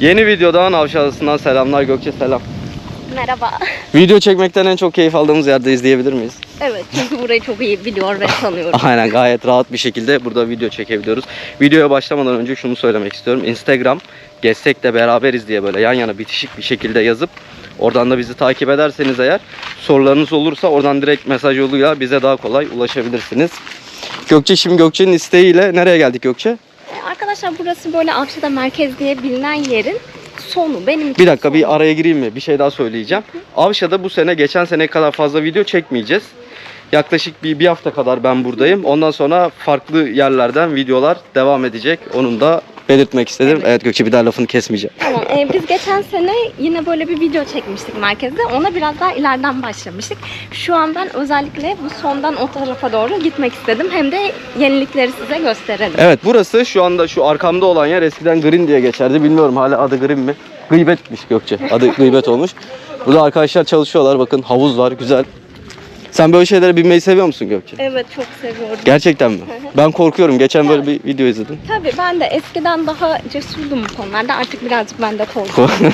Yeni videodan Avşa Adası'ndan selamlar Gökçe selam. Merhaba. Video çekmekten en çok keyif aldığımız yerdeyiz diyebilir miyiz? Evet çünkü burayı çok iyi biliyor ve tanıyorum. Aynen gayet rahat bir şekilde burada video çekebiliyoruz. Videoya başlamadan önce şunu söylemek istiyorum. Instagram gezsek de beraberiz diye böyle yan yana bitişik bir şekilde yazıp oradan da bizi takip ederseniz eğer sorularınız olursa oradan direkt mesaj yoluyla bize daha kolay ulaşabilirsiniz. Gökçe şimdi Gökçe'nin isteğiyle nereye geldik Gökçe? Arkadaşlar burası böyle Avşa'da merkez diye bilinen yerin sonu. Benim için Bir dakika sonu. bir araya gireyim mi? Bir şey daha söyleyeceğim. Avşa'da bu sene geçen sene kadar fazla video çekmeyeceğiz. Yaklaşık bir, bir hafta kadar ben buradayım. Ondan sonra farklı yerlerden videolar devam edecek. Onun da belirtmek istedim. Evet, Gökçe bir daha lafını kesmeyeceğim. Tamam. ee, biz geçen sene yine böyle bir video çekmiştik merkezde. Ona biraz daha ileriden başlamıştık. Şu an ben özellikle bu sondan o tarafa doğru gitmek istedim. Hem de yenilikleri size gösterelim. Evet burası şu anda şu arkamda olan yer eskiden Green diye geçerdi. Bilmiyorum hala adı Green mi? Gıybetmiş Gökçe. Adı gıybet olmuş. Burada arkadaşlar çalışıyorlar. Bakın havuz var güzel. Sen böyle şeylere binmeyi seviyor musun Gökçe? Evet çok seviyorum. Gerçekten mi? Ben korkuyorum. Geçen böyle bir video izledim. Tabii ben de eskiden daha cesurdum bu konularda. Artık birazcık ben de korkuyorum.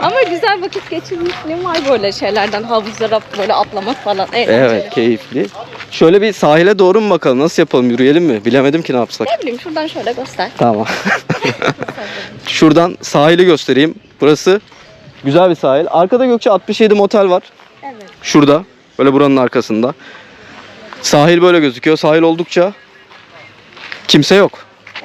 Ama güzel vakit geçirmişliğim var böyle şeylerden. Havuzlara böyle atlamak falan. Evet keyifli. Şöyle bir sahile doğru mu bakalım? Nasıl yapalım? Yürüyelim mi? Bilemedim ki ne yapsak. Ne bileyim şuradan şöyle göster. Tamam. Şuradan sahili göstereyim. Burası güzel bir sahil. Arkada Gökçe 67 motel var. Evet. Şurada. Böyle buranın arkasında. Sahil böyle gözüküyor. Sahil oldukça kimse yok.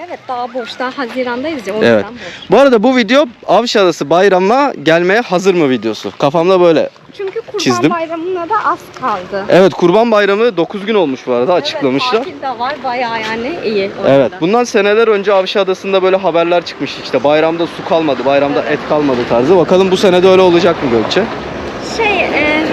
Evet daha boş. Daha Haziran'dayız ya o Evet. boş. Bu arada bu video Avşa Adası bayramına gelmeye hazır mı videosu? Kafamda böyle. Çünkü Kurban Çizdim. Bayramı'na da az kaldı. Evet Kurban Bayramı 9 gün olmuş bu arada açıklamışlar. Evet tatil de var bayağı yani iyi. o Evet, bundan seneler önce Avşa Adası'nda böyle haberler çıkmıştı işte bayramda su kalmadı, bayramda et kalmadı tarzı. Bakalım bu sene de öyle olacak mı Gökçe? Şey e,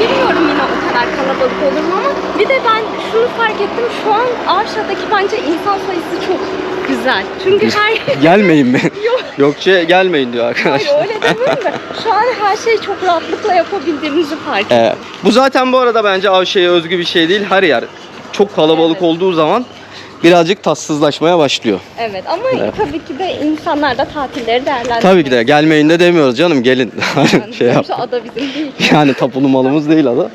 bilmiyorum yine o kadar kalabalık olur mu ama bir de ben şunu fark ettim. Şu an Avşa'daki bence insan sayısı çok güzel. Çünkü her Gelmeyin mi? Yok. Gökçe gelmeyin diyor Hayır arkadaşlar. öyle demiyorum da şu an her şeyi çok rahatlıkla yapabildiğimizi fark ettim. Ee, bu zaten bu arada bence Avşa'ya özgü bir şey değil. Her yer çok kalabalık Evet. olduğu zaman birazcık tatsızlaşmaya başlıyor. Evet ama Evet. tabii ki de insanlar da tatilleri değerlendiriyor. Tabii ki de gelmeyin de demiyoruz canım gelin. Yani şey yap. ada bizim değil. Yani tapulu malımız değil ada.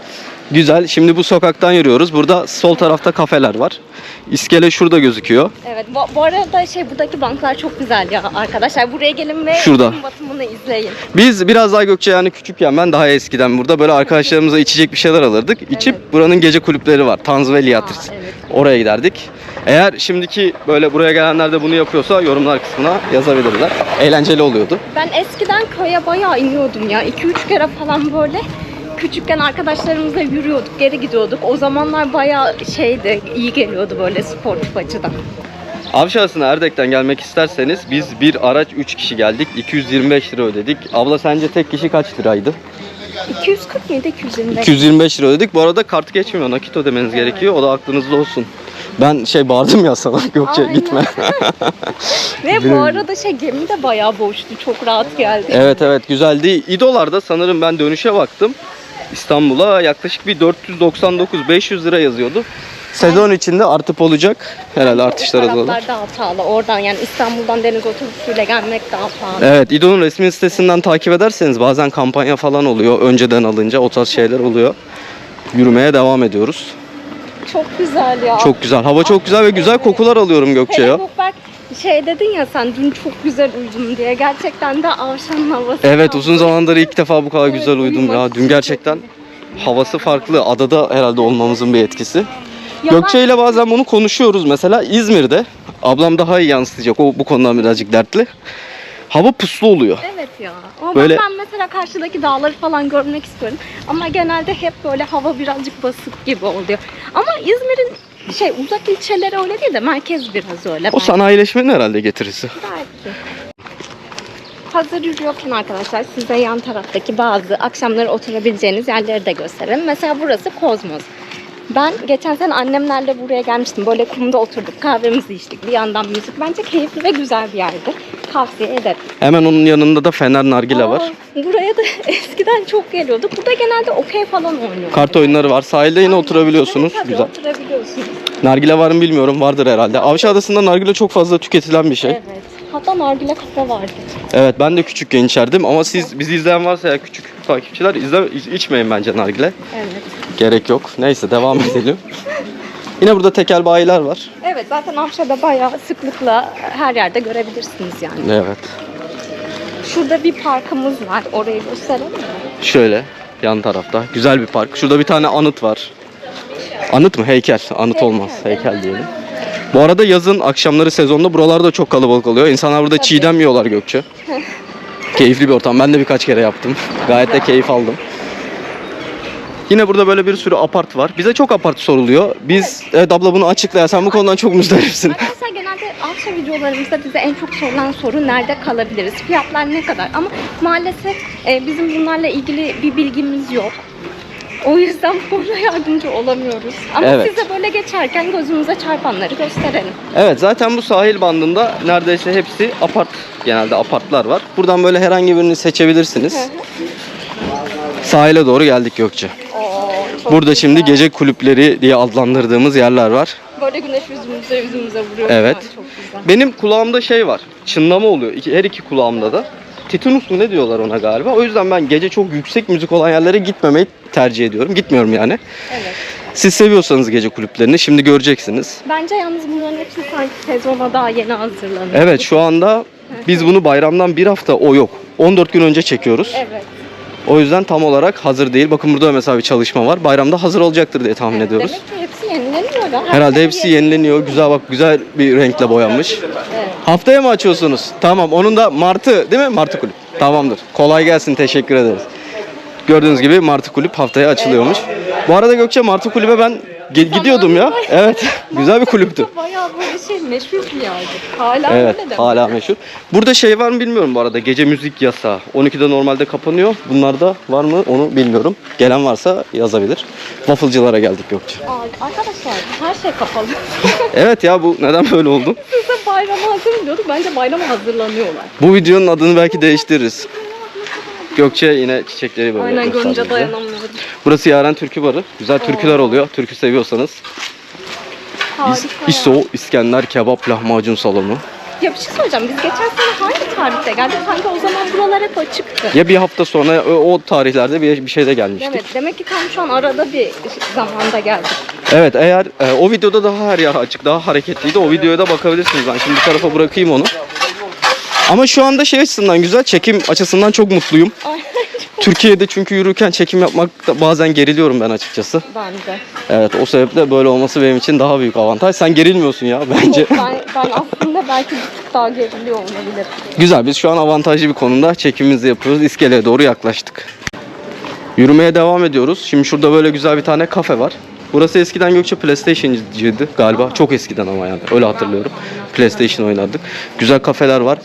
Güzel. Şimdi bu sokaktan yürüyoruz. Burada sol tarafta kafeler var. İskele şurada gözüküyor. Evet bu, bu arada şey buradaki banklar çok güzel ya arkadaşlar. Buraya gelin ve Şurada. gün batımını izleyin. Biz biraz daha Gökçe yani küçükken ben daha eskiden burada böyle arkadaşlarımıza içecek bir şeyler alırdık. İçip Evet. buranın gece kulüpleri var. Tanz ve Liatris. Aa, evet. Oraya giderdik. Eğer şimdiki böyle buraya gelenler de bunu yapıyorsa yorumlar kısmına yazabilirler. Eğlenceli oluyordu. Ben eskiden köye bayağı iniyordum ya. 2-3 kere falan böyle küçükken arkadaşlarımızla yürüyorduk, geri gidiyorduk. O zamanlar bayağı şeydi, iyi geliyordu böyle sportif açıdan. Avşarısı'na Erdek'ten gelmek isterseniz biz bir araç 3 kişi geldik. 225 lira ödedik. Abla sence tek kişi kaç liraydı? 240 mıydı 225? 225 lira ödedik. Bu arada kart geçmiyor. Nakit ödemeniz gerekiyor. O da aklınızda olsun. Ben şey bağırdım ya sana Gökçe Aynen. gitme. Ve bu arada şey gemi de bayağı boştu. Çok rahat geldi. evet evet güzeldi. İdolar'da sanırım ben dönüşe baktım. İstanbul'a yaklaşık bir 499-500 lira yazıyordu. Sezon içinde artıp olacak. Herhalde artışlar azalır. daha pahalı. Oradan yani İstanbul'dan deniz otobüsüyle gelmek daha pahalı. Evet İdo'nun resmi sitesinden takip ederseniz bazen kampanya falan oluyor. Önceden alınca o tarz şeyler oluyor. Yürümeye devam ediyoruz. Çok güzel ya. Çok güzel. Hava çok güzel ve güzel kokular alıyorum Gökçe Hele ya. Gökberk şey dedin ya sen dün çok güzel uyudum diye. Gerçekten de avşanın havası. Evet tam uzun zamandır ilk defa bu kadar Evet, güzel uyudum ya. Dün gerçekten havası farklı. Adada herhalde olmamızın bir etkisi. Ya Gökçe ile bazen bunu konuşuyoruz. Mesela İzmir'de ablam daha iyi yansıtacak. O bu konudan birazcık dertli. Hava puslu oluyor. Evet ya. Ama Böyle- ben mesela karşıdaki dağları falan görmek istiyorum. Ama genelde hep böyle hava birazcık basık gibi oluyor. Ama İzmir'in şey uzak ilçeleri öyle değil de merkez biraz öyle. O sanayileşmenin herhalde getirisi. Belki. Hazır yürüyorken arkadaşlar size yan taraftaki bazı akşamları oturabileceğiniz yerleri de gösterelim. Mesela burası Kozmos. Ben geçen sene annemlerle buraya gelmiştim. Böyle kumda oturduk, kahvemizi içtik. Bir yandan müzik. Bence keyifli ve güzel bir yerdi. Tavsiye ederim. Hemen onun yanında da Fener Nargile Aa, var. Buraya da eskiden çok geliyorduk. Burada genelde okey falan oynuyoruz. Kart oyunları var. Sahilde yine Aynen. oturabiliyorsunuz. Evet, Güzel. oturabiliyorsunuz. Nargile var mı bilmiyorum. Vardır herhalde. Avşa Adası'nda nargile çok fazla tüketilen bir şey. Evet. hatta nargile kafe vardı. Evet ben de küçükken içerdim ama siz bizi izleyen varsa ya küçük takipçiler izle, iç- içmeyin bence nargile. Evet. Gerek yok. Neyse devam edelim. Yine burada tekel bayiler var. Evet zaten Avşa'da bayağı sıklıkla her yerde görebilirsiniz yani. Evet. Şurada bir parkımız var. Orayı gösterelim mi? Şöyle yan tarafta. Güzel bir park. Şurada bir tane anıt var. Anıt mı? Heykel. Anıt olmaz. Heykel diyelim. Bu arada yazın akşamları sezonda buralarda çok kalabalık oluyor. İnsanlar burada Tabii. çiğdem yiyorlar Gökçe. Keyifli bir ortam. Ben de birkaç kere yaptım. Gayet de keyif aldım. Yine burada böyle bir sürü apart var. Bize çok apart soruluyor. Biz, evet abla bunu açıkla. Sen bu konudan çok muzdaripsin. Arkadaşlar genelde Avşa videolarımızda bize en çok sorulan soru nerede kalabiliriz? Fiyatlar ne kadar? Ama maalesef e, bizim bunlarla ilgili bir bilgimiz yok. O yüzden burada yardımcı olamıyoruz. Ama Evet. size böyle geçerken gözümüze çarpanları gösterelim. Evet zaten bu sahil bandında neredeyse hepsi apart genelde apartlar var. Buradan böyle herhangi birini seçebilirsiniz. Sahile doğru geldik Gökçe. Oo, Burada güzel. şimdi gece kulüpleri diye adlandırdığımız yerler var. Böyle güneş yüzümüze yüzümüze vuruyor. Evet. Çok güzel. Benim kulağımda şey var. Çınlama oluyor. Her iki kulağımda da. Titinus mu ne diyorlar ona galiba. O yüzden ben gece çok yüksek müzik olan yerlere gitmemeyi tercih ediyorum. Gitmiyorum yani. Evet. Siz seviyorsanız gece kulüplerini şimdi göreceksiniz. Bence yalnız bunların hepsi sanki sezona daha yeni hazırlanıyor. Evet şu anda biz bunu bayramdan bir hafta o yok. 14 gün önce çekiyoruz. Evet. O yüzden tam olarak hazır değil. Bakın burada mesela bir çalışma var. Bayramda hazır olacaktır diye tahmin Evet, ediyoruz. Demek ki hepsi yenileniyor da. Her Herhalde hepsi yeni- yenileniyor. Güzel bak güzel bir renkle boyanmış. Evet. Haftaya mı açıyorsunuz? Tamam. Onun da Martı değil mi? Martı Kulüp. Tamamdır. Kolay gelsin. Teşekkür ederiz. Gördüğünüz gibi Martı Kulüp haftaya açılıyormuş. Bu arada Gökçe Martı Kulübe ben gidiyordum ya. Evet. Güzel bir kulüptü. Bayağı böyle şey meşhur bir yerdi. Hala Evet, öyle de. hala meşhur. Burada şey var mı bilmiyorum bu arada. Gece müzik yasağı. 12'de normalde kapanıyor. Bunlarda var mı onu bilmiyorum. Gelen varsa yazabilir. Waffle'cılara geldik Gökçe. Aa, arkadaşlar her şey kapalı. Evet ya bu neden böyle oldu? Biz de bayrama hazırlıyorduk. Bence bayrama hazırlanıyorlar. Bu videonun adını belki değiştiririz. Gökçe yine çiçekleri böyle Aynen gösterdi görünce bize. Burası Yaren Türkü Barı. Güzel türküler oluyor. Türkü seviyorsanız. Harika. İso, İskender, Kebap, Lahmacun Salonu. Ya bir şey söyleyeceğim. Biz geçen sene hangi tarihte geldik? Sanki o zaman buralar hep açıktı. Ya bir hafta sonra o, o tarihlerde bir, bir şeyde gelmiştik. Evet. Demek ki tam şu an arada bir zamanda geldik. Evet eğer e, o videoda daha her yer açık, daha hareketliydi. O videoya da bakabilirsiniz. Ben şimdi bir tarafa bırakayım onu. Ama şu anda şey açısından güzel, çekim açısından çok mutluyum. Ay, Türkiye'de çünkü yürürken çekim yapmakta bazen geriliyorum ben açıkçası. ben de. Evet o sebeple böyle olması benim için daha büyük avantaj. Sen gerilmiyorsun ya bence. Ben, ben aslında belki bir tık daha geriliyor olabilir. Güzel biz şu an avantajlı bir konumda çekimimizi yapıyoruz. İskeleye doğru yaklaştık. Yürümeye devam ediyoruz. Şimdi şurada böyle güzel bir tane kafe var. Burası eskiden Gökçe PlayStation'cıydı galiba. Çok eskiden ama yani öyle hatırlıyorum. PlayStation oynardık. Güzel kafeler var.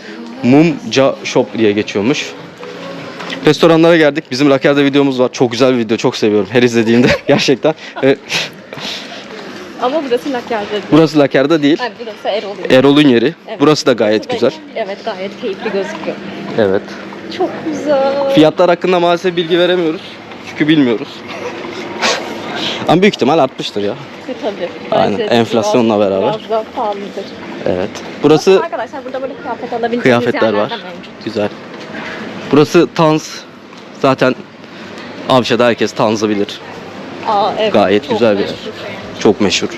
Mumca Shop diye geçiyormuş. Restoranlara geldik. Bizim Laker'de videomuz var. Çok güzel bir video. Çok seviyorum. Her izlediğimde gerçekten. Ama burası Laker'de değil. burası Laker'de değil. Hayır, burası Erol'un. Erol'un yeri. Evet. Burası da gayet Burası da- güzel. Evet gayet keyifli gözüküyor. Evet. Çok güzel. Fiyatlar hakkında maalesef bilgi veremiyoruz. Çünkü bilmiyoruz. Ama büyük ihtimal artmıştır ya. Tabii. Aynen, Bence enflasyonla biraz- beraber. Biraz daha pahalıdır. Evet. Burası Arkadaşlar burada böyle kıyafet alabileceğiniz kıyafetler var. mevcut. Güzel. Burası Tanz. Zaten Avşa'da herkes Tanz'ı bilir. Aa, evet, Gayet çok güzel bir yer. meşhur. Çok meşhur.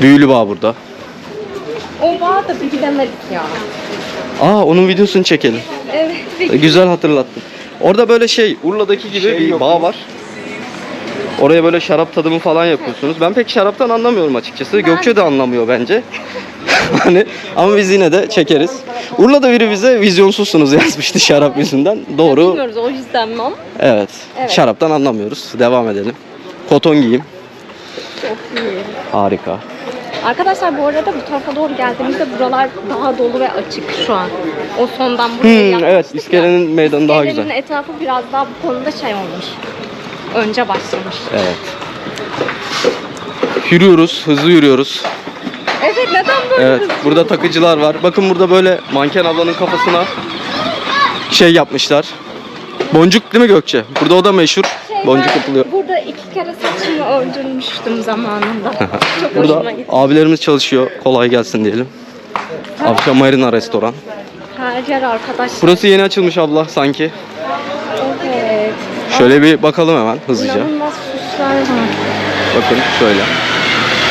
Büyülü Bağ burada. O var da bir gidemedik ya. Aa onun videosunu çekelim. Evet. E, Güzel hatırlattın. Orada böyle şey Urla'daki gibi bir bağ var. Oraya böyle şarap tadımı falan yapıyorsunuz. Ben pek şaraptan anlamıyorum açıkçası. Gökçe de anlamıyor bence. Hani ama biz yine de çekeriz. Urla'da biri bize vizyonsuzsunuz yazmıştı şarap yüzünden. Doğru. Bilmiyoruz o yüzden mi ama Evet. Evet. Şaraptan anlamıyoruz. Devam edelim. Koton giyim. çok iyi. Harika. Arkadaşlar bu arada bu tarafa doğru geldiğimizde buralar daha dolu ve açık şu an. O sondan buraya Hmm, yaklaştık evet ya. iskelenin meydanı daha İskelenin güzel. etrafı biraz daha bu konuda şey olmuş. Önce başlamış. Evet. Yürüyoruz, hızlı yürüyoruz. Evet burada takıcılar var. Bakın burada böyle manken ablanın kafasına şey yapmışlar. Boncuk değil mi Gökçe? Burada o da meşhur. Şey, Boncuk yapılıyor. Burada iki kere saçımı öldürmüştüm zamanında. Çok Burada abilerimiz çalışıyor. Kolay gelsin diyelim. Avşa Marina Restoran. Her yer arkadaşlar. Burası yeni açılmış abla sanki. Evet. Şöyle bir bakalım hemen hızlıca. İnanılmaz süsler var. Bakın şöyle.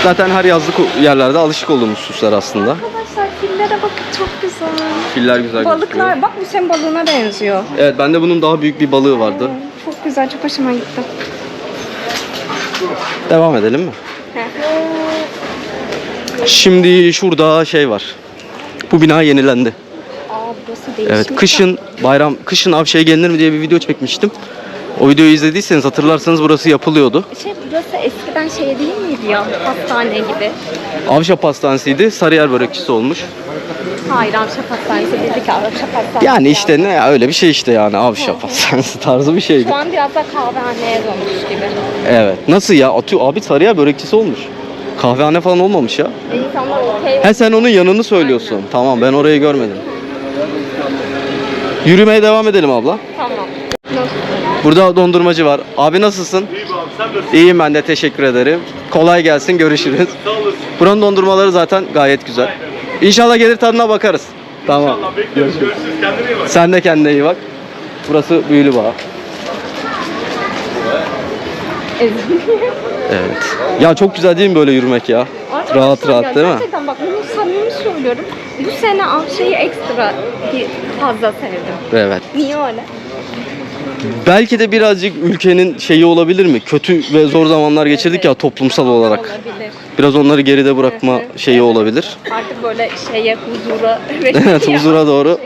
Zaten her yazlık yerlerde alışık olduğumuz süsler aslında. Arkadaşlar fillere bakın çok güzel. Filler güzel gözüküyor. Balıklar bak bu senin balığına benziyor. Evet bende bunun daha büyük bir balığı vardı. Çok güzel çok hoşuma gitti. Devam edelim mi? Şimdi şurada şey var. Bu bina yenilendi. Aa burası değişmiş. Evet kışın bayram kışın Avşa'ya gelinir mi diye bir video çekmiştim. O videoyu izlediyseniz hatırlarsanız burası yapılıyordu. Şey burası eskiden şey değil miydi ya? Hastane gibi. Avşa pastanesiydi. Sarıyer börekçisi olmuş. Hayır Avşa Pastanesi dedik Avşa Pastanesi. Yani işte ne öyle bir şey işte yani Avşa pastanesi tarzı bir şeydi. Şu an biraz da kahvehaneye dönmüş gibi. Evet. Nasıl ya? Atıyor abi Sarıyer börekçisi olmuş. Kahvehane falan olmamış ya. İnsanlar okey. He sen onun yanını söylüyorsun. Tamam ben orayı görmedim. Yürümeye devam edelim abla. Tamam. Nasıl? Burada dondurmacı var. Abi nasılsın? İyiyim abi sen nasılsın? İyiyim ben de teşekkür ederim. Kolay gelsin görüşürüz. Sağ olasın. Buranın dondurmaları zaten gayet güzel. İnşallah gelir tadına bakarız. Tamam. Allah bekliyoruz. Görüşürüz. Kendine iyi bak. Sen de kendine iyi bak. Burası Büyülü Bağ. Evet. Ya çok güzel değil mi böyle yürümek ya? Arkadaşlar Rahat ya rahat değil mi? Gerçekten bak bunu samimi söylüyorum. Bu sene Avşa'yı ekstra bir fazla sevdim. Evet. Niye öyle? Belki de birazcık ülkenin şeyi olabilir mi? Kötü ve zor zamanlar geçirdik ya toplumsal olarak. Olabilir. Biraz onları geride bırakma şeyi olabilir. Artık böyle şeye huzura Evet, huzura doğru.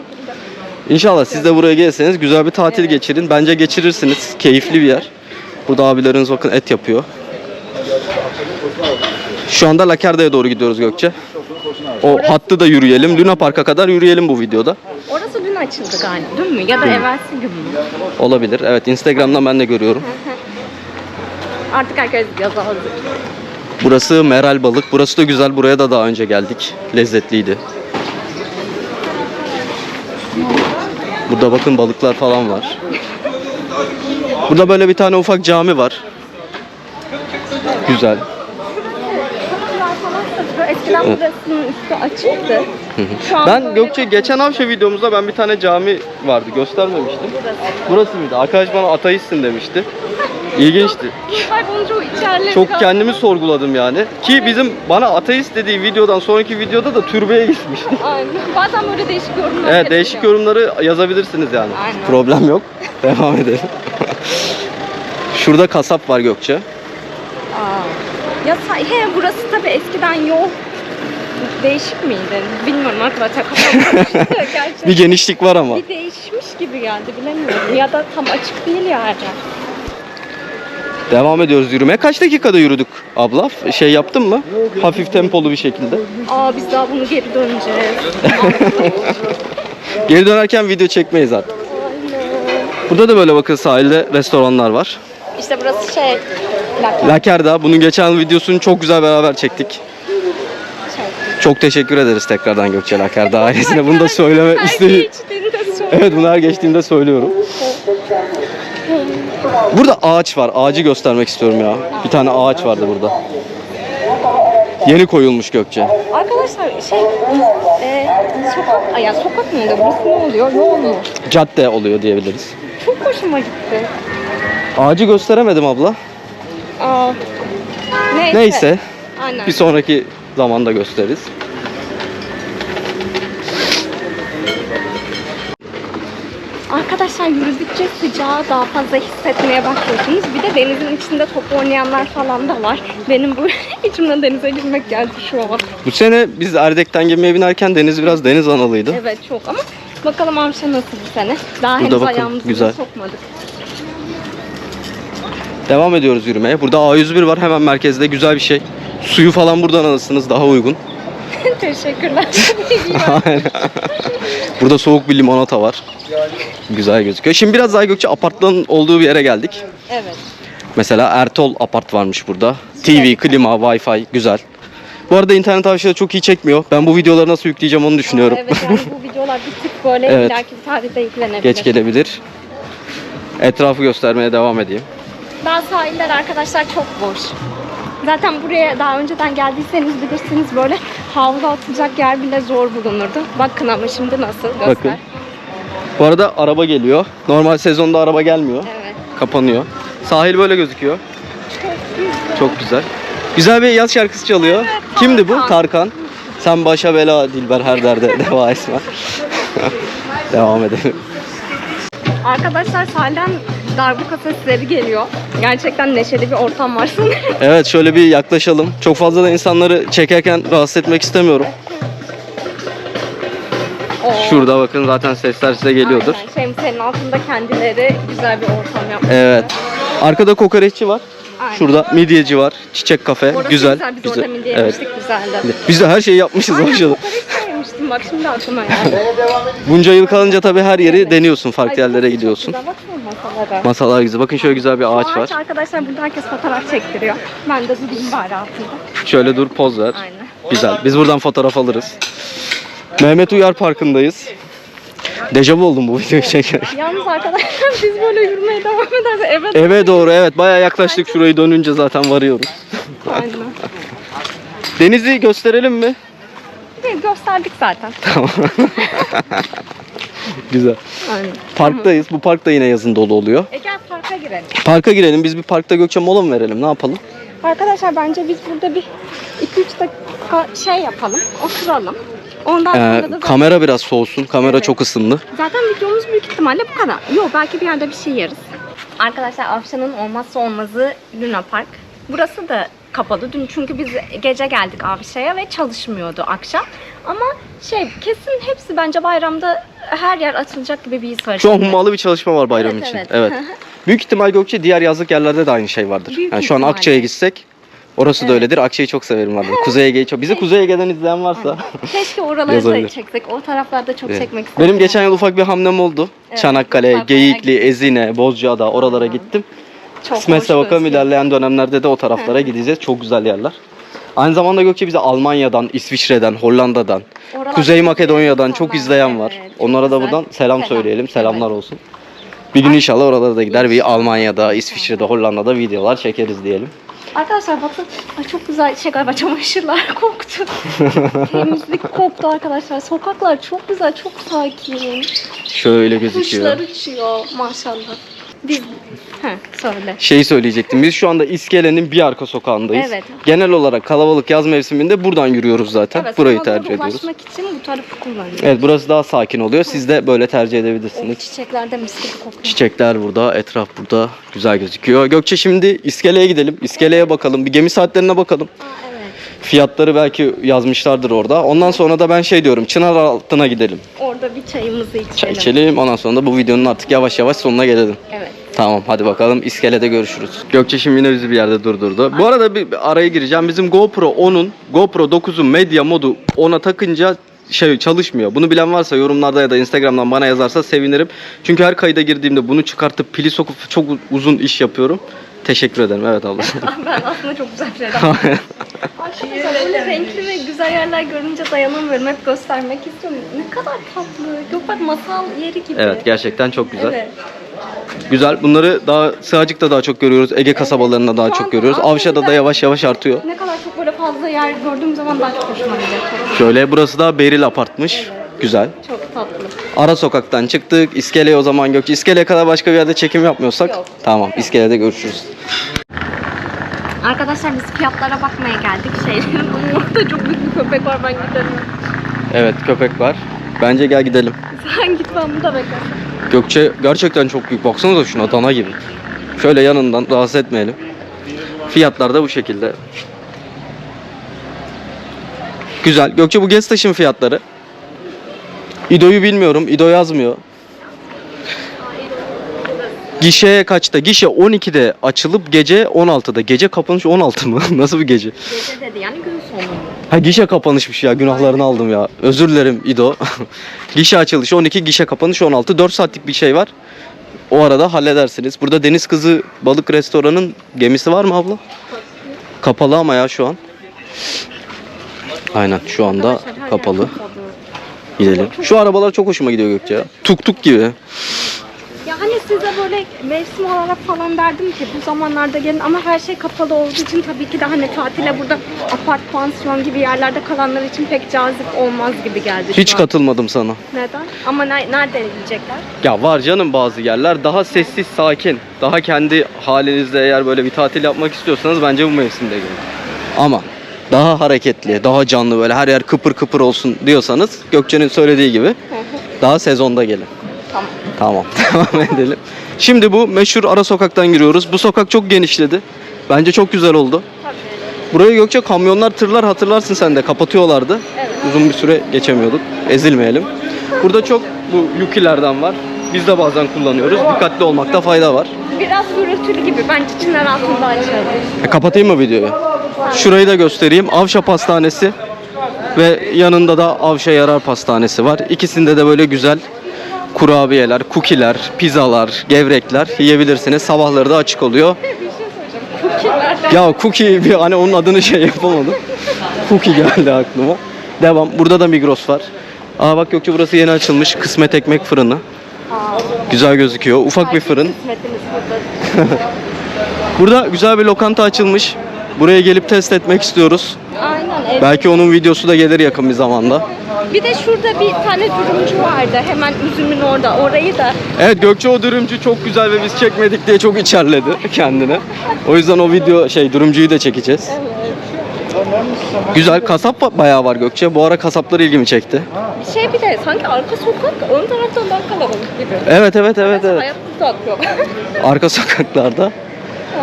İnşallah siz de buraya gelirseniz güzel bir tatil geçirin. Bence geçirirsiniz. Keyifli bir yer. Burada abileriniz bakın et yapıyor. Şu anda Lakerda'ya doğru gidiyoruz Gökçe. O hattı da yürüyelim. Luna Park'a kadar yürüyelim bu videoda. Orası dün açıldı galiba dün mü? Ya da evvelsi gün mü? Olabilir. Evet Instagram'dan ben de görüyorum. Artık herkes yaza hazır. Burası Meral Balık. Burası da güzel. Buraya da daha önce geldik. Lezzetliydi. Burada bakın balıklar falan var. Burada böyle bir tane ufak cami var. Güzel. Kapılar falan satıyor. Eskiden burasının üstü açıktı. Şu an Ben böyle Gökçe geçen Avşa videomuzda ben bir tane cami vardı göstermemiştim. Burası mıydı? Arkadaş bana ateistsin demişti. İlginçti. İçerleri Çok kaldı. kendimi sorguladım yani. Ki bizim bana ateist dediği videodan sonraki videoda da türbeye gitmiştik. Aynen. Bazen böyle değişik yorumlar Evet değişik yapıyor. yorumları yazabilirsiniz yani. Aynen. Problem yok. Devam edelim. Şurada kasap var Gökçe. Aa. Ya he burası tabii eskiden yol değişik miydi? Bilmiyorum arkadaşlar kafam gerçekten. Bir genişlik var ama. Bir değişmiş gibi geldi bilemiyorum. Ya da tam açık değil ya her. Devam ediyoruz yürümeye. Kaç dakikada yürüdük abla? Şey yaptın mı? Hafif tempolu bir şekilde. Aa biz daha bunu geri döneceğiz. Geri dönerken video çekmeyiz artık. Aynen. Burada da böyle bakın sahilde restoranlar var. İşte burası şey. Lakin. Lakerda. Bunun geçen videosunu çok güzel beraber çektik. Çok teşekkür ederiz tekrardan Gökçe Lakerda ailesine. Bunu da söyleme söyle. Evet bunu her geçtiğimde söylüyorum. Burada ağaç var. Ağacı göstermek istiyorum ya. Bir tane ağaç vardı burada. Yeni koyulmuş Gökçe. Arkadaşlar şey e, sokak, ya sokak mı oluyor? Burası ne oluyor? Yol mu? Cadde oluyor diyebiliriz. Çok hoşuma gitti. Ağacı gösteremedim abla. Aa, neyse. Neyse. Aynen. Bir sonraki zamanda gösteririz. Arkadaşlar yürüdükçe sıcağı daha fazla hissetmeye başlıyorsunuz. Bir de denizin içinde top oynayanlar falan da var. Benim bu içimden denize girmek geldi şu an. Bu sene biz Erdek'ten gemiye binerken deniz biraz deniz analıydı. Evet çok ama bakalım Amşa nasıl bu sene. Daha Burada henüz bakın, ayağımızı güzel. sokmadık. Devam ediyoruz yürümeye. Burada A101 var hemen merkezde güzel bir şey. Suyu falan buradan alırsınız daha uygun. Teşekkürler. Aynen. Burada soğuk bir limonata var. Güzel gözüküyor. Şimdi biraz daha Gökçe apartmanın olduğu bir yere geldik. evet. Mesela Ertol apart varmış burada. TV, klima, Wi-Fi güzel. Bu arada internet tavsiyeleri çok iyi çekmiyor. Ben bu videoları nasıl yükleyeceğim onu düşünüyorum. Aa, evet yani bu videolar bir tık böyle Evet. ileriki bir tarihte yüklenebilir. Geç gelebilir. Etrafı göstermeye devam edeyim. Daha sahiller arkadaşlar çok boş. Zaten buraya daha önceden geldiyseniz bilirsiniz böyle havlu atacak yer bile zor bulunurdu. Bakın ama şimdi nasıl göster. Bakın. Bu arada araba geliyor. Normal sezonda araba gelmiyor. Evet. Kapanıyor. Sahil böyle gözüküyor. Çok güzel. Çok güzel. Güzel bir yaz şarkısı çalıyor. Evet, Kimdi bu? Tarkan. Sen başa bela Dilber her derde deva esma. Devam edelim. Arkadaşlar sahilden darbuka sesleri geliyor. Gerçekten neşeli bir ortam var sanırım. Evet şöyle bir yaklaşalım. Çok fazla da insanları çekerken rahatsız etmek istemiyorum. Oo. Şurada bakın zaten sesler size geliyordur. Aynen. Şemsiyenin altında kendileri güzel bir ortam yapmış. Evet. Arkada kokoreççi var. Aynen. Şurada midyeci var. Çiçek kafe. Orası güzel. güzel. Biz orada midye Evet. yemiştik güzeldi. Biz de her şeyi yapmışız Aynen maşallah. kokoreç de yemiştim bak şimdi aklıma geldi. Bunca yıl kalınca tabii her yeri Evet. deniyorsun. Farklı Ay, yerlere gidiyorsun. Güzel baksana masalara. Masalar güzel. Bakın şöyle güzel bir ağaç var. arkadaşlar burada herkes fotoğraf çektiriyor. Ben de durayım bari altında. Şöyle dur poz ver. Aynen. Güzel. Biz buradan fotoğraf alırız. Mehmet Uyar Parkı'ndayız. Dejavu oldum bu videoyu çekerken. Yalnız arkadaşlar biz böyle yürümeye devam edersek eve de Eve doğru evet bayağı yaklaştık şurayı dönünce zaten varıyoruz. Aynen. Denizi gösterelim mi? Bir gösterdik zaten. Tamam. Güzel. Aynen. Parktayız. Bu park da yine yazın dolu oluyor. E gel parka girelim. Parka girelim. Biz bir parkta Gökçe mola mı verelim? Ne yapalım? Arkadaşlar bence biz burada bir 2-3 dakika şey yapalım. Oturalım. Ondan Ee, sonra da kamera biraz soğusun. Kamera Evet. çok ısındı. Zaten videomuz büyük ihtimalle bu kadar. Yok belki bir yerde bir şey yeriz. Arkadaşlar Afşan'ın olmazsa olmazı Luna Park. Burası da kapalı. Dün çünkü biz gece geldik Avşa'ya ve çalışmıyordu akşam. Ama şey kesin hepsi bence bayramda her yer açılacak gibi bir his var. Şu an hummalı bir çalışma var bayram Evet, için. evet. Evet. Büyük ihtimal Gökçe diğer yazlık yerlerde de aynı şey vardır. Büyük yani şu an ihtimalle. Akçay'a gitsek orası da öyledir. Akçay'ı çok severim vardır. Kuzey Ege'yi çok. Bizi Kuzey Ege'den izleyen varsa. Keşke oraları da Yazabilir. çeksek. O taraflarda çok Evet. çekmek istedim. Benim geçen yıl ufak bir hamlem oldu. Evet, Çanakkale, bayağı Geyikli. Ezine, Bozcaada oralara gittim. Çok Kısmetse hoş bakalım gözüküyor. ilerleyen dönemlerde de o taraflara gideceğiz. Çok güzel yerler. Aynı zamanda Gökçe bize Almanya'dan, İsviçre'den, Hollanda'dan, Oralar Kuzey çok Makedonya'dan güzel çok izleyen var. Evet, çok Onlara da güzel. buradan selam, Selam. söyleyelim. Selamlar olsun. Bir gün inşallah oralara da gider bir Almanya'da, İsviçre'de, Hollanda'da videolar çekeriz diyelim. Arkadaşlar bakın ay çok güzel şey galiba çamaşırlar koktu. Temizlik koktu arkadaşlar. Sokaklar çok güzel, çok sakin. Şöyle gözüküyor. Kuşlar uçuyor maşallah. Biz He, söyle. Şeyi söyleyecektim. Biz şu anda İskele'nin bir arka sokağındayız. Evet. Genel olarak kalabalık yaz mevsiminde buradan yürüyoruz zaten. Evet, Burayı tercih ediyoruz. ulaşmak için bu tarafı kullanıyoruz. Evet burası daha sakin oluyor. Siz de böyle tercih O edebilirsiniz. çiçekler de mis gibi kokuyor. Çiçekler burada, etraf burada güzel gözüküyor. Gökçe şimdi iskeleye gidelim. İskeleye bakalım. Bir gemi saatlerine bakalım. Aa, evet. Fiyatları belki yazmışlardır orada. Ondan sonra da ben şey diyorum. Çınar altına gidelim. Orada bir çayımızı içelim. Çay içelim. Ondan sonra da bu videonun artık yavaş yavaş sonuna gelelim. Evet. Tamam hadi bakalım iskelede görüşürüz. Gökçe şimdi yine bizi bir yerde durdurdu. Bu arada bir bir araya gireceğim. Bizim GoPro 10'un GoPro 9'un medya modu 10'a takınca şey çalışmıyor. Bunu bilen varsa yorumlarda ya da Instagram'dan bana yazarsa sevinirim. Çünkü her kayda girdiğimde bunu çıkartıp pili sokup çok uzun iş yapıyorum. Teşekkür ederim. Evet abla. ben aslında çok güzel şeyler Arkadaşlar böyle renkli ve güzel yerler görünce dayanamıyorum. Hep göstermek istiyorum. Ne kadar tatlı. Gökbek masal yeri gibi. evet gerçekten çok güzel. Evet. Güzel. Bunları daha Sığacık'ta daha çok görüyoruz. Ege kasabalarında daha Şu çok görüyoruz. aslında Avşa'da da yavaş yavaş artıyor. Ne kadar çok böyle fazla yer gördüğüm zaman daha çok hoşuma gidecek. Şöyle burası da Beril Apartmış. Güzel. Çok tatlı. Ara sokaktan çıktık. İskele'ye o zaman Gökçe. İskele'ye kadar başka bir yerde çekim yapmıyorsak. Yok. Tamam. İskele'de görüşürüz. Arkadaşlar biz fiyatlara bakmaya geldik şeylerin orada çok büyük bir köpek var ben giderim. Evet köpek var. Bence gel gidelim. Sen git ben burada bekle. Gökçe gerçekten çok büyük. Baksanıza şuna dana gibi. Şöyle yanından rahatsız etmeyelim. Fiyatlar da bu şekilde. Güzel. Gökçe bu Gestaş'ın fiyatları. İdo'yu bilmiyorum. İdo yazmıyor. Gişeye kaçta? Gişe 12'de açılıp gece 16'da. Gece kapanış 16 mı? Nasıl bir gece? Gece dedi yani gün sonu. Ha gişe kapanışmış ya. Günahlarını aldım ya. Özür dilerim İdo. gişe açılışı 12, gişe kapanış 16. 4 saatlik bir şey var. O arada halledersiniz. Burada Deniz Kızı Balık Restoran'ın gemisi var mı abla? Kapalı ama ya şu an. Aynen şu anda kapalı. Gidelim. Şu arabalar çok hoşuma gidiyor Gökçe ya. Tuk tuk gibi. Ya Hani size böyle mevsim olarak falan derdim ki bu zamanlarda gelin ama her şey kapalı olduğu için tabii ki de hani tatile burada apart pansiyon gibi yerlerde kalanlar için pek cazip olmaz gibi geldi şu Hiç an. katılmadım sana. Neden? Ama ne, nerede gidecekler? Ya var canım bazı yerler daha sessiz sakin. Daha kendi halinizde eğer böyle bir tatil yapmak istiyorsanız bence bu mevsimde gelin. Ama daha hareketli, daha canlı böyle her yer kıpır kıpır olsun diyorsanız Gökçe'nin söylediği gibi daha sezonda gelin. Tamam. Tamam devam edelim. Şimdi bu meşhur ara sokaktan giriyoruz. Bu sokak çok genişledi. Bence çok güzel oldu. Tabii. Burayı Gökçe kamyonlar, tırlar hatırlarsın sen de kapatıyorlardı. Evet. Uzun bir süre geçemiyorduk. Ezilmeyelim. Burada çok bu yukilerden var. Biz de bazen kullanıyoruz. Dikkatli olmakta fayda var. Biraz gürültülü gibi. Bence çınar altında açalım. E, kapatayım mı videoyu? Şurayı da göstereyim. Avşa Pastanesi ve yanında da Avşa Yarar Pastanesi var. İkisinde de böyle güzel kurabiyeler, kukiler, pizzalar, gevrekler yiyebilirsiniz. Sabahları da açık oluyor. Ya cookie bir hani onun adını şey yapamadım. cookie geldi aklıma. Devam. Burada da Migros var. Aa bak Gökçe burası yeni açılmış. Kısmet Ekmek Fırını. Güzel gözüküyor. Ufak bir fırın. Burada güzel bir lokanta açılmış. Buraya gelip test etmek istiyoruz. Aynen. evet. Belki onun videosu da gelir yakın bir zamanda. Bir de şurada bir tane dürümcü vardı. Hemen üzümün orada. Orayı da Evet Gökçe o dürümcü çok güzel ve biz çekmedik diye çok içerledi kendine. O yüzden o video şey dürümcüyü de çekeceğiz. Güzel kasap ba- bayağı var Gökçe. Bu ara kasaplar ilgimi çekti. bir şey bir de sanki arka sokak ön taraftan daha kalabalık gibi. Evet evet evet evet. Da akıyor. Arka sokaklarda.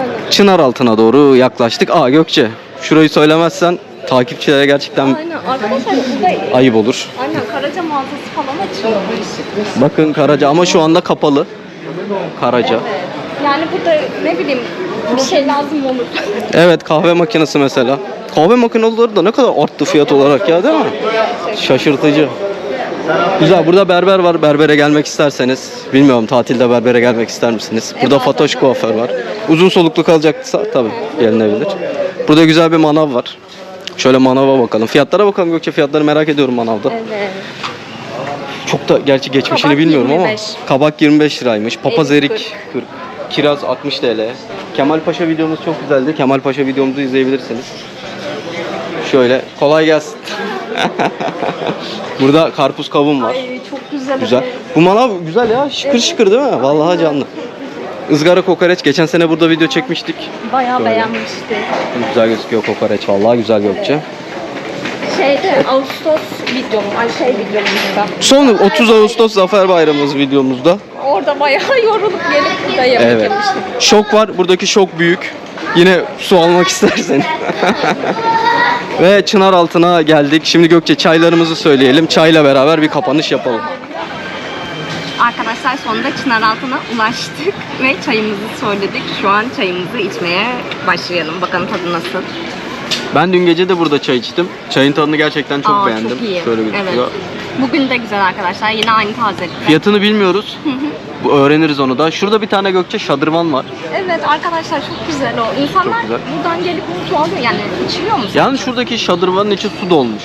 Aynen. Çınar altına doğru yaklaştık. Aa Gökçe şurayı söylemezsen takipçilere gerçekten Aynen. Arkadaşlar burada ayıp olur. Aynen Karaca mağazası falan açılmış. Bakın Karaca ama şu anda kapalı. Karaca. Yani burada ne bileyim bir şey lazım olur. Evet kahve makinesi mesela. Kahve makineleri de ne kadar arttı fiyat olarak ya değil mi? Şaşırtıcı. Güzel burada berber var. Berbere gelmek isterseniz. Bilmiyorum tatilde berbere gelmek ister misiniz? Burada Evet. Fatoş kuaför var. Uzun soluklu kalacaksa tabii gelinebilir. Burada güzel bir manav var. Şöyle manava bakalım. Fiyatlara bakalım Gökçe. Fiyatları merak ediyorum manavda. Evet. Çok da gerçi geçmişini Kabak bilmiyorum 25. ama. Kabak 25 liraymış. Papaz Erik erik 40. Kiraz 60 TL. Kemal Paşa videomuz çok güzeldi. Kemal Paşa videomuzu izleyebilirsiniz. Şöyle kolay gelsin. Burada karpuz kavun var. Ay çok güzel. Güzel. Bu manav güzel ya. Şıkır şıkır değil mi? Vallahi canlı. Izgara kokoreç. Geçen sene burada video çekmiştik. Bayağı Şöyle. beğenmişti. Güzel gözüküyor kokoreç. Vallahi güzel Gökçe. Şeyde Ağustos videom, ay şey videomuzda. Son 30 Ağustos Zafer Bayramımız videomuzda. Orada bayağı yorulup gelip burada yemek Evet. yemiştik. Şok var. Buradaki şok büyük. Yine su almak istersen. Ve çınar altına geldik. Şimdi Gökçe çaylarımızı söyleyelim. Çayla beraber bir kapanış yapalım. Arkadaşlar sonunda Çınaraltı'na ulaştık ve çayımızı söyledik. Şu an çayımızı içmeye başlayalım. Bakalım tadı nasıl. Ben dün gece de burada çay içtim. Çayın tadını gerçekten çok Aa, beğendim. Çok iyi. Şöyle gözüküyor. Evet. Bugün de güzel arkadaşlar. Yine aynı tazelikte. Fiyatını bilmiyoruz. Bu öğreniriz onu da. Şurada bir tane Gökçe şadırvan var. Evet arkadaşlar çok güzel o. İnsanlar Çok güzel. buradan gelip su alıyor. Yani içiliyor mu? Yalnız şuradaki şadırvanın içi su dolmuş.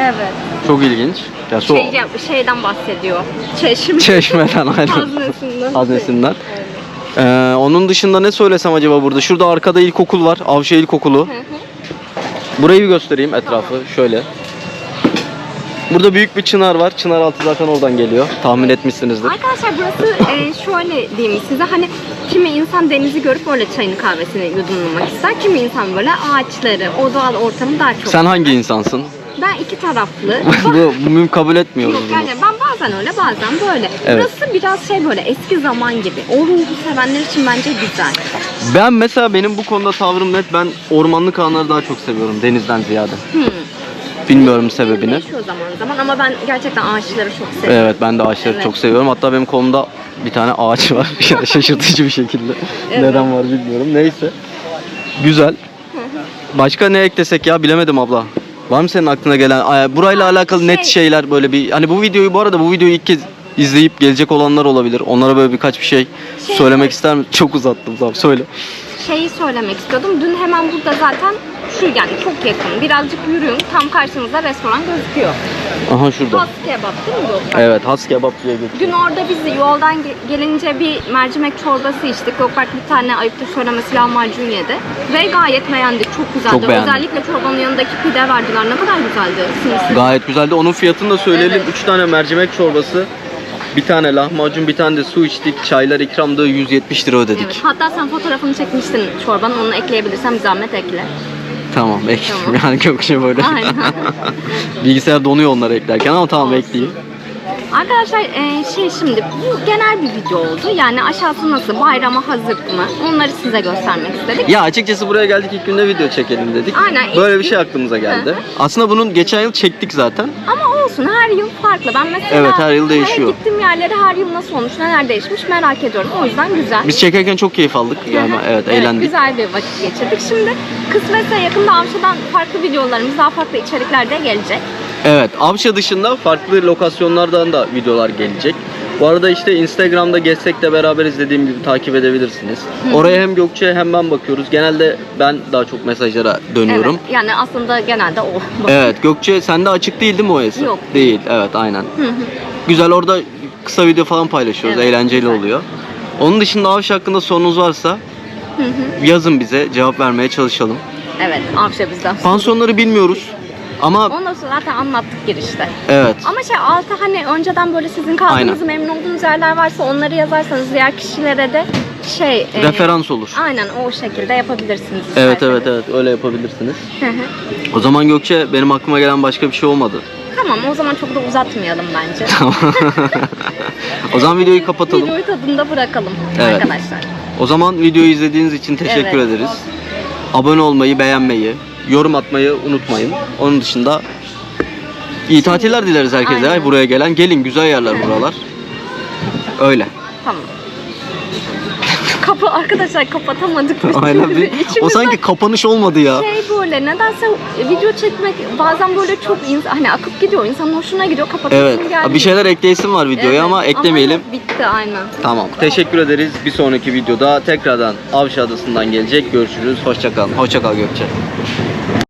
Evet. Çok ilginç. Ya su Şey, şeyden bahsediyor. Çeşme. çeşmeden aynen. Haznesinden. Haznesinden. Ee, onun dışında ne söylesem acaba burada? Şurada arkada ilkokul var. Avşa İlkokulu. Burayı bir göstereyim etrafı. Şöyle. Burada büyük bir çınar var. Çınar altı zaten oradan geliyor. Tahmin etmişsinizdir. Arkadaşlar burası e, şöyle diyeyim size hani kimi insan denizi görüp böyle çayını kahvesini yudumlamak ister. Kimi insan böyle ağaçları, o doğal ortamı daha çok. Sen hangi insansın? Ben iki taraflı. bu, bu müm kabul etmiyoruz Yok bunu. yani ben bazen öyle bazen böyle. Evet. Burası biraz şey böyle eski zaman gibi. O ruhu sevenler için bence güzel. Ben mesela benim bu konuda tavrım net. Ben ormanlık alanları daha çok seviyorum denizden ziyade. Hmm. Bilmiyorum sebebini. Değişiyor zaman zaman ama ben gerçekten ağaçları çok seviyorum. Evet ben de ağaçları Evet. çok seviyorum. Hatta benim kolumda bir tane ağaç var. Yani Şaşırtıcı bir şekilde. Evet. Neden var bilmiyorum. Neyse. Güzel. Başka ne eklesek ya bilemedim abla. Var mı senin aklına gelen ay, burayla alakalı net şey- şeyler böyle bir hani bu videoyu bu arada bu videoyu ilk kez izleyip gelecek olanlar olabilir. Onlara böyle birkaç bir şey, Şey- söylemek ister misin? Çok uzattım tamam söyle. Şeyi söylemek istiyordum. Dün hemen burada zaten Şu yani çok yakın. Birazcık yürüyün. Tam karşınızda restoran gözüküyor. Aha şurada. Has kebap değil mi bu? Evet has kebap diye geçiyor. Dün orada biz yoldan ge- gelince bir mercimek çorbası içtik. Gökberk bir tane ayıptır söylemesi lahmacun yedi. Ve gayet beğendik. Çok güzeldi. Çok beğendim. Özellikle çorbanın yanındaki pide verdiler. Ne kadar güzeldi. Simsiyah. Gayet güzeldi. Onun fiyatını da söyleyelim. Evet. 3 tane mercimek çorbası, bir tane lahmacun, bir tane de su içtik. Çaylar ikramda 170 lira ödedik. Evet. Hatta sen fotoğrafını çekmiştin çorbanın. Onu ekleyebilirsem zahmet ekle. Tamam ek. Tamam. Yani Gökçe böyle. Aynen. Bilgisayar donuyor onları eklerken ama tamam ekleyeyim. Arkadaşlar e, şey şimdi bu genel bir video oldu. Yani aşağısı nasıl bayrama hazır mı? Onları size göstermek istedik. Ya açıkçası buraya geldik ilk günde video çekelim dedik. Aynen, Böyle bir şey aklımıza geldi. Aslında bunun geçen yıl çektik zaten. Ama olsun her yıl farklı. Ben mesela Evet, her yıl değişiyor. gittiğim yerlere her yıl nasıl olmuş, neler değişmiş merak ediyorum. O yüzden güzel. Biz çekerken çok keyif aldık. Yani evet eğlendik. Güzel bir vakit geçirdik. Şimdi kısmetse yakında Avşa'dan farklı videolarımız, daha farklı içerikler de gelecek. Evet, Avşa dışında farklı lokasyonlardan da videolar gelecek. Bu arada işte Instagram'da gezsek de beraber izlediğim gibi takip edebilirsiniz. Oraya hem Gökçe hem ben bakıyoruz. Genelde ben daha çok mesajlara dönüyorum. Evet, yani aslında genelde o. Evet, Gökçe sende açık değil değil mi o hesap? Yok. Değil, evet aynen. Hı hı. Güzel orada kısa video falan paylaşıyoruz. Evet, Eğlenceli güzel. oluyor. Onun dışında Avşa hakkında sorunuz varsa Hı hı. yazın bize. Cevap vermeye çalışalım. evet, Avşa bizden. Pansiyonları bilmiyoruz. Ama Onu da zaten anlattık girişte. evet. Ama şey altı hani önceden böyle sizin kaldığınız Aynen. memnun olduğunuz yerler varsa onları yazarsanız diğer kişilere de şey e, Referans olur. Aynen o şekilde yapabilirsiniz. Evet isterseniz. evet evet öyle yapabilirsiniz. Hı hı. O zaman Gökçe benim aklıma gelen başka bir şey olmadı. tamam o zaman çok da uzatmayalım bence. o zaman videoyu kapatalım. Videoyu tadında bırakalım Evet. arkadaşlar. O zaman videoyu izlediğiniz için teşekkür Evet. ederiz. Abone olmayı, beğenmeyi, yorum atmayı unutmayın. Onun dışında iyi tatiller dileriz herkese. Aynen. Buraya gelen gelin güzel yerler buralar. Öyle. Tamam. Kapı arkadaşlar kapatamadık. Aynen. Bir, o İçimizden sanki kapanış olmadı ya. şey böyle nedense video çekmek bazen böyle çok ins- hani akıp gidiyor insanın hoşuna gidiyor kapatasın Evet. Bir şeyler ekleyesim var videoya ama eklemeyelim. bitti aynen. Tamam. Teşekkür ederiz. Bir sonraki videoda tekrardan Avşa Adası'ndan gelecek. Görüşürüz. Hoşçakalın. Hoşçakal Gökçe.